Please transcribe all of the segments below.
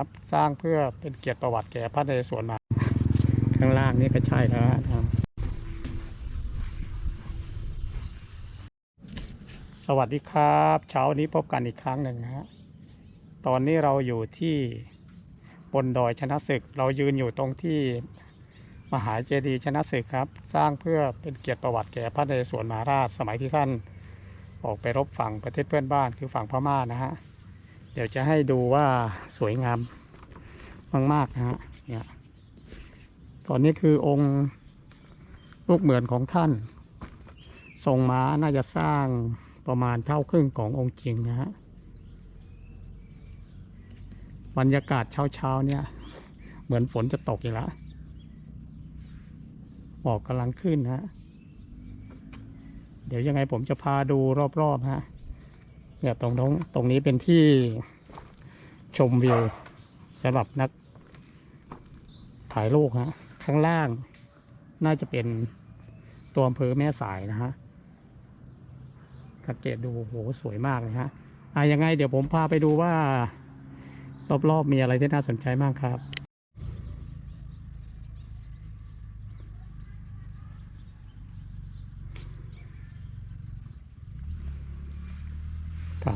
ครับสร้างเพื่อเป็นเกียรติประวัติแก่พระนเรศวรมาข้างล่างนี่ก็ใช่แล้วฮะสวัสดีครับ เช้านี้พบกันอีกครั้งหนึ่งนะฮะตอนนี้เราอยู่ที่บนดอยชนะศึก เรายืนอยู่ตรงที่มหาเจดีย์ชนะศึกครับ สร้างเพื่อเป็นเกียรติประวัติแก่พระนเรศวรมหาราชสมัยที่ท่าน ออกไปรบฝั่งประเทศเพื่อนบ้านคือฝั่งพม่านะฮะ เดี๋ยวจะให้ดูว่าสวยงามมากๆนะฮะเนี่ยตอนนี้คือองค์ลูกเหมือนของท่าน ทรงม้าน่าจะสร้างประมาณเท่าครึ่งขององค์จริงนะฮะบรรยากาศเช้าๆเนี่ย เหมือนฝนจะตกอีกแล้วหมอกกำลังขึ้นนะฮะ เดี๋ยวยังไงผมจะพาดูรอบๆฮะ เนี่ยตรงตรงตรงนี้เป็นที่ชมวิวสำหรับนักถ่ายรูปฮะข้างล่างน่าจะเป็นตัวอำเภอแม่สายนะฮะสังเกตดูโหสวยมากเลยฮะอะยังไงเดี๋ยวผมพาไปดูว่ารอบๆมีอะไรที่น่าสนใจมากครับ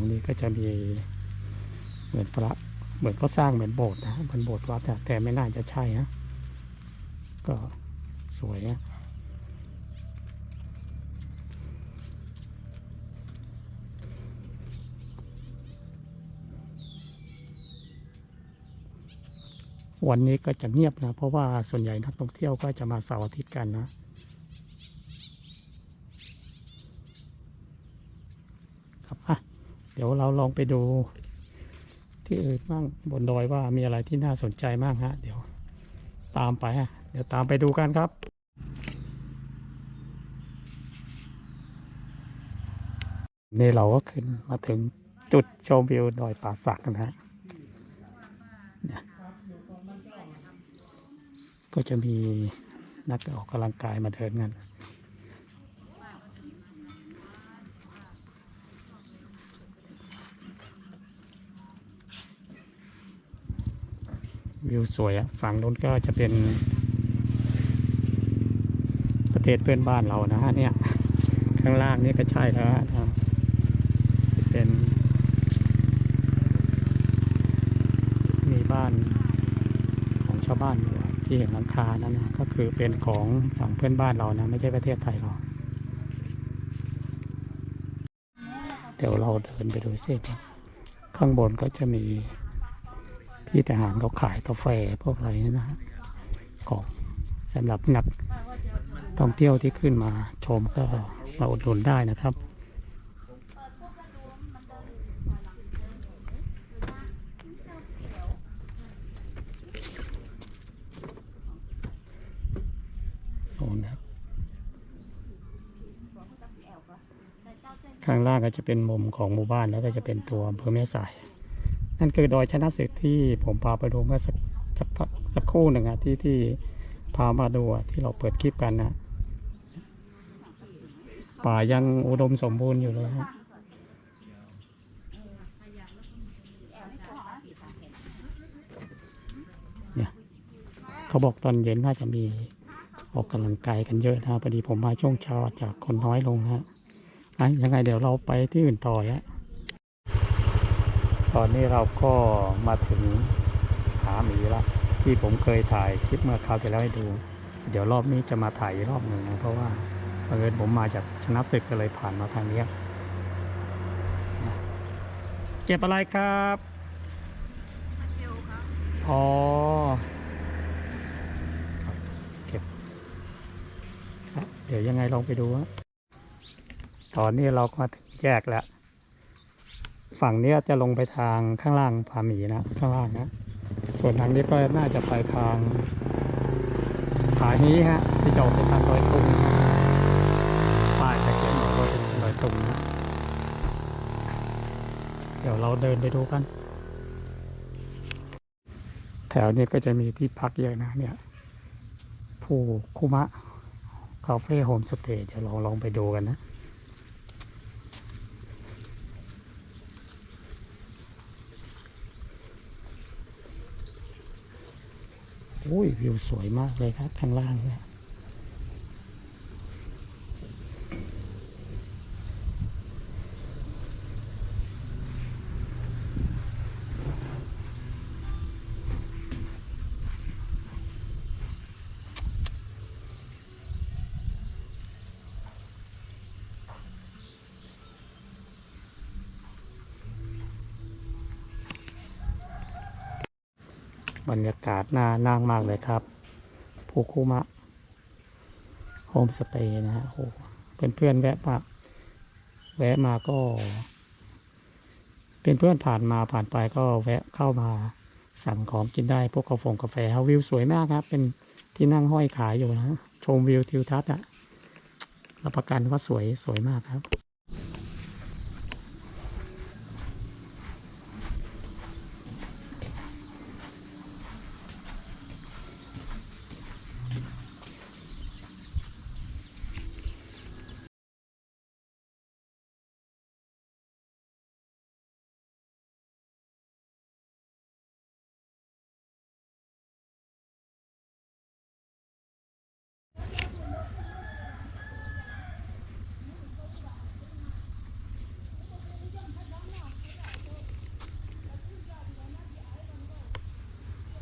งนี้ก็จะมีเหมือนพระเหมือนก็สร้างเหมือนโบสถ์นะเหมือนโบสถ์วัดแต่ไม่น่าจะใช่นะก็สวยนะวันนี้ก็จะเงียบนะ เพราะว่าส่วนใหญ่นักท่องเที่ยวก็จะมาเสาร์อาทิตย์กันนะ ครับอะเดี๋ยวเราลองไปดู ที่อื่นบ้างบนดอยว่ามีอะไรที่น่าสนใจมากฮะ เดี๋ยวตามไปฮะ เดี๋ยวตามไปดูกันครับนี่เราก็ขึ้นมาถึงจุดชมวิวดอยป่าสักนะฮะก็จะมีนักออกกำลังกายมาเดินกัน วิวสวยอะฝั่งนู้นก็จะเป็น ประเทศเพื่อนบ้านเรานะฮะเนี่ยข้างล่างนี่ก็ใช่แล้วฮะเป็น มีบ้านของชาวบ้านอยู่ที่เห็นหลังคานั่นนะก็คือเป็นของฝั่งเพื่อนบ้านเรานะ ไม่ใช่ประเทศไทยเราเดี๋ยวเราเดินไปดูสิข้างบนก็จะมี พี่ทหารเขาขายกาแฟพวกอะไรนะฮะของสำหรับนักท่องเที่ยวที่ขึ้นมาชมก็มาอุดหนุนได้นะครับโอ้นะข้างล่างก็จะเป็นมุมของหมู่บ้านแล้วก็จะเป็นตัวอำเภอแม่สาย นั่นคือดอยชนะศึกที่ผมพาไปดูเมื่อสักสักสักครู่หนึ่งอะที่ที่พามาดูที่เราเปิดคลิปกันนะป่ายังอุดมสมบูรณ์อยู่เลยฮะเนี่ยเขาบอกตอนเย็นน่าจะมีออกกำลังกายกันเยอะนะพอดีผมมาช่วงเช้าจากคนน้อยลงฮะอะยังไงเดี๋ยวเราไปที่อื่นต่อฮะ ตอนนี้เราก็มาถึงผาหมีแล้วที่ผมเคยถ่ายคลิปเมื่อคราวที่แล้วให้ดู เดี๋ยวรอบนี้จะมาถ่ายอีกรอบหนึ่งนะเพราะว่าบังเอิญผมมาจากชนะศึกก็เลยผ่านมาทางนี้เก็บอะไรครับอ๋อครับเก็บครับเดี๋ยวยังไงลองไปดูฮะตอนนี้เราก็มาถึงแยกแล้ว ฝั่งเนี้ยจะลงไปทางข้างล่างผาหมีนะ ข้างล่างนะ ส่วนทางนี้ก็น่าจะไปทางผาฮีฮะ ที่จะออกไปทางดอยตุงนะป้ายจะเขียนบอกว่าเป็นดอยตุงนะ เดี๋ยวเราเดินไปดูกัน แถวนี้ก็จะมีที่พักเยอะนะเนี่ย ผู้คุมะคาเฟ่โฮมสเตย์เดี๋ยวลองลองไปดูกันนะ อุ้ยวิวสวยมากเลยครับข้างล่างเนี่ย บรรยากาศน่านั่งมากเลยครับภูคุมะโฮมสเตย์นะฮะโอ้เพื่อนเพื่อนๆแวะมาแวะมาก็ เป็นเพื่อนผ่านมาผ่านไปก็แวะเข้ามาสั่งของกินได้พวกกาแฟกาแฟวิวสวยมากครับ เป็นที่นั่งห้อยขายอยู่นะ ชมวิวทิวทัศน์อะรับประกันว่าสวยสวยมากครับ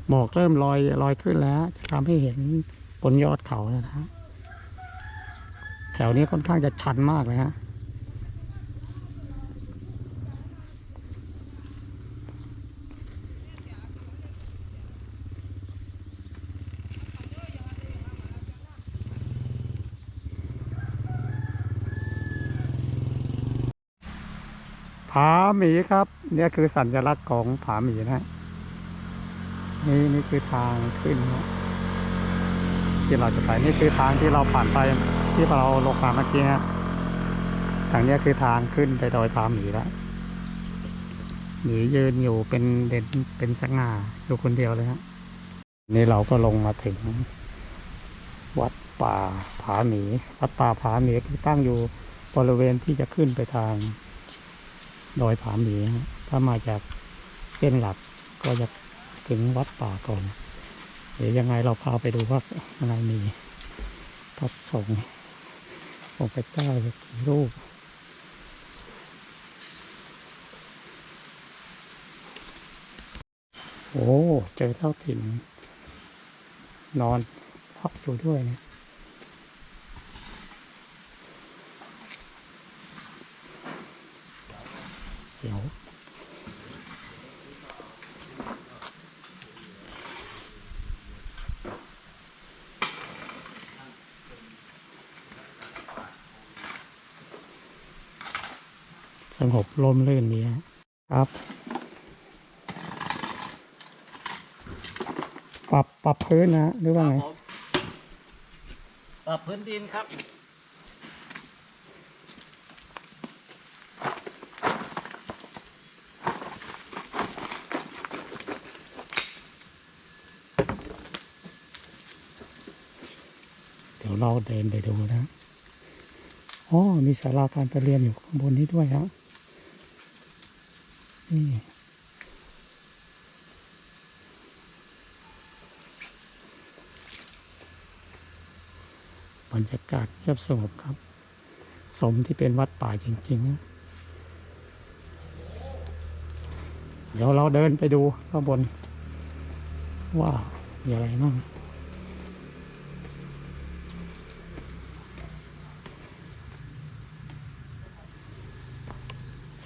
หมอกเริ่มลอยลอยขึ้นแล้ว จะทำให้เห็นบนยอดเขานะฮะแถวนี้ค่อนข้างจะชันมากเลยฮะผาหมีครับ เนี่ยคือสัญลักษณ์ของผาหมีนะฮะ นี่นี่คือทางขึ้นที่เราจะไปนี่คือทางที่เราผ่านไปที่เราลงมาเมื่อกี้ฮะทางนี้คือทางขึ้นไปดอยผาหมีแล้วหมียืนอยู่เป็นเด่นเป็นสง่าอยู่คนเดียวเลยฮะนี่เราก็ลงมาถึง วัดป่าผาหมี วัดป่าผาหมีคือตั้งอยู่บริเวณที่จะขึ้นไปทางดอยผาหมีถ้ามาจากเส้นหลักก็จะ ถึงวัดป่าก่อน เดี๋ยวยังไงเราพาไปดูว่าอะไรมีพระสงฆ์องค์พระเจ้ากี่รูปโอ้เจอเท่าถิ่นนอนพักอยู่ด้วยนะเสียว สงบร่มรื่นดีฮะครับปรับปรับพื้นนะ หรือว่าไงผมปรับพื้นดินครับ เดี๋ยวเราเดินไปดูนะอ๋อมีศาลาการประเรียนอยู่ข้างบนนี้ด้วยครับ นี่ บรรยากาศเงียบสงบครับ สมที่เป็นวัดป่าจริง ๆ เดี๋ยวเราเดินไปดูข้างบน ว่ามีอะไรบ้าง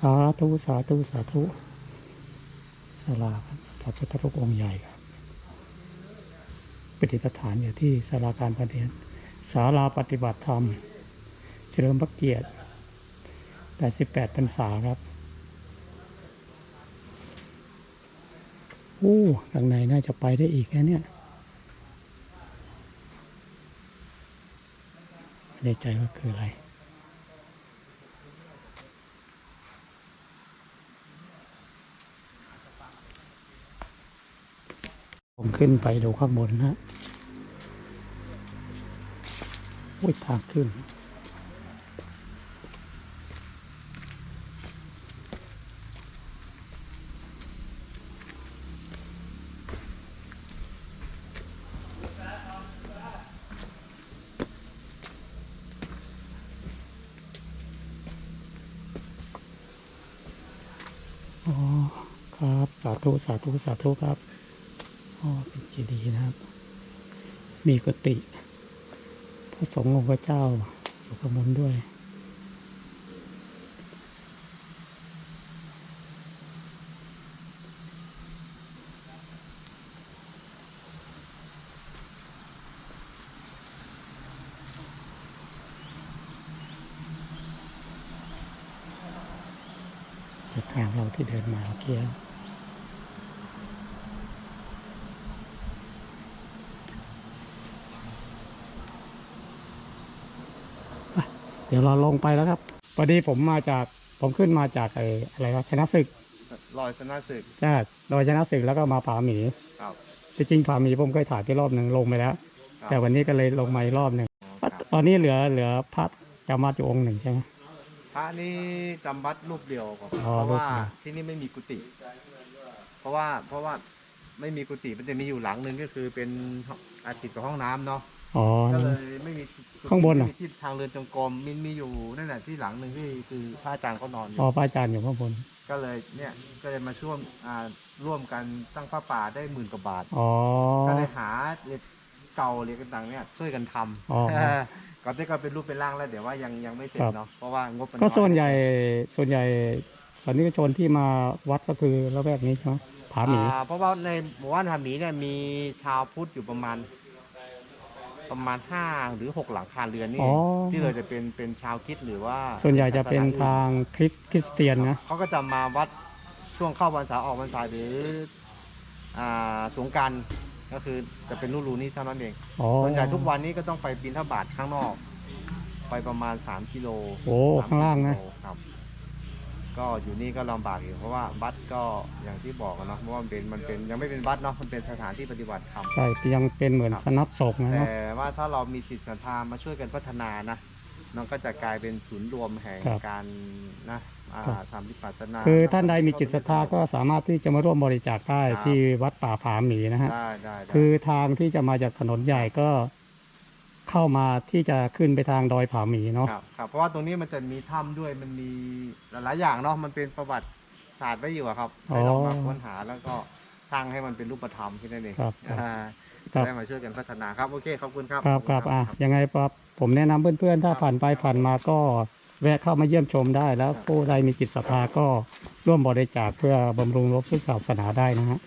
สาธุสาธุสาธุสาราพระพุทธรูปองค์ใหญ่ครับปฏิสถานอยู่ที่สาราการประเรียนศาลาปฏิบัติธรรม เฉลิมพระเกียรติ88พรรษาครับโอ้ข้างในน่าจะไปได้อีกนะเนี่ยไม่แน่ใจว่าคืออะไร ผมขึ้นไปดูข้างบนนะ อุ้ยทางขึ้น อ๋อ ครับ สาธุ สาธุ สาธุครับ อ๋อเป็นเจดีย์นะครับ มีกุฏิพระสงฆ์องค์พระเจ้าอยู่ข้างบนด้วยจากทางเราที่เดินมาเมื่อกี้ไปเดี๋ยวเราลงไปแล้วครับพอดีผมมาจากผมขึ้นมาจากไอ้อะไรวะชนะศึกลอยชนะศึกจ้าโดยชนะศึกแล้วก็มาผาหมีครับที่จริงผาหมีผมเคยถ่ายไปรอบหนึ่งลงไปแล้วครับแต่วันนี้ก็เลยลงมาอีกรอบหนึ่งครับตอนนี้เหลือเหลือพระจำวัดอยู่องค์หนึ่งใช่ไหมพระนี่จำวัดรูปเดียวครับอ๋อเพราะว่ารูปเดียวที่นี่ไม่มีกุฏิเพราะว่าเพราะว่าไม่มีกุฏิมันจะมีอยู่หลังหนึ่งก็คือเป็นอาติดกับห้องน้ำเนาะ อ๋อ ก็เลยไม่มีกุฏิข้างบนเหรอ ไม่มีที่ทางเรือนจงกรมมินมีอยู่นั่นแหละที่หลังหนึ่งที่คือพระอาจารย์เขานอนอยู่ อ๋อพระอาจารย์อยู่ข้างบน ก็เลยเนี่ยก็เลยมาช่วยอ่าร่วมกันตั้งพระป่าได้หมื่นกว่าบาท อ๋อ ก็เลยหาเหรียญเก่าเหรียญต่างๆเนี่ยช่วยกันทำอ๋อก่อนที่ก็เป็นรูปเป็นร่างแล้วเดี๋ยวว่ายังยังไม่เสร็จครับ เนาะเพราะว่างบมัก็อยส่วนใหญ่ส่วนใหญ่สานิกชนที่มาวัดก็คือละแวกนี้ใช่ไหมผาหมี อ่าเพราะว่าในหมู่บ้านผาหมีเนี่ยมีชาวพุทธอยู่ประมาณ ประมาณห้าหรือหกหลังคาเรือนนี่อ๋อ ที่เลยจะเป็นเป็นชาวคริดหรือว่าส่วนใหญ่จะเป็นทางคริสคริสเตียนนะ เขาก็จะมาวัดช่วงเข้าพรรษาออกพรรษาหรืออ่าสงกรารก็คือจะเป็นรูรูนี้เท่านั้นเองอ๋อ ส่วนใหญ่ทุกวันนี้ก็ต้องไปบินทบาทข้างนอก ไปประมาณ 3 กิโลโอ้ข้างล่างนะ สมกิโลครับ ก็อยู่นี่ก็ลำบากอยู่เพราะว่าวัดก็อย่างที่บอกอะเนาะเพราะว่ามันเป็นมันเป็นยังไม่เป็นวัดเนาะมันเป็นสถานที่ปฏิบัติธรรม ใช่ยังเป็นเหมือนครับสนับศพนะแต่เนาะว่าถ้าเรามีจิตศรัทธามาช่วยกันพัฒนานะมันก็จะกลายเป็นศูนย์รวมแห่งครับการนะอ่าครับ ทำวิปัสสนาคือท่านใดมีจิตศรัทธาก็สามารถที่จะมาร่วมบริจาคได้ที่วัดป่าผาหมีนะฮะ ได้ได้ได้คือทางที่จะมาจากถนนใหญ่ก็ เข้ามาที่จะขึ้นไปทางดอยผาหมีเนาะครับครับเพราะว่าตรงนี้มันจะมีถ้ำด้วยมันมีหลายๆอย่างเนาะมันเป็นประวัติศาสตร์ไว้อยู่อะครับให้เรามาค้นหาแล้วก็สร้างให้มันเป็นรูปธรรมแค่นั้นเองครับครับอ่าครัจะบได้มาช่วยกันพัฒนาครับโอเคขอบคุณครับครับขครับณอะยังไงครับผมแนะนำเพื่อนๆ ถ้าผ่านไปผ่านมาก็แวะเข้ามาเยี่ยมชมได้แล้วผู้ใดมีจิตศรัทธาก็ร่วมบริจาคเพื่อบำรุงรบพุทธศาสนาได้นะฮะ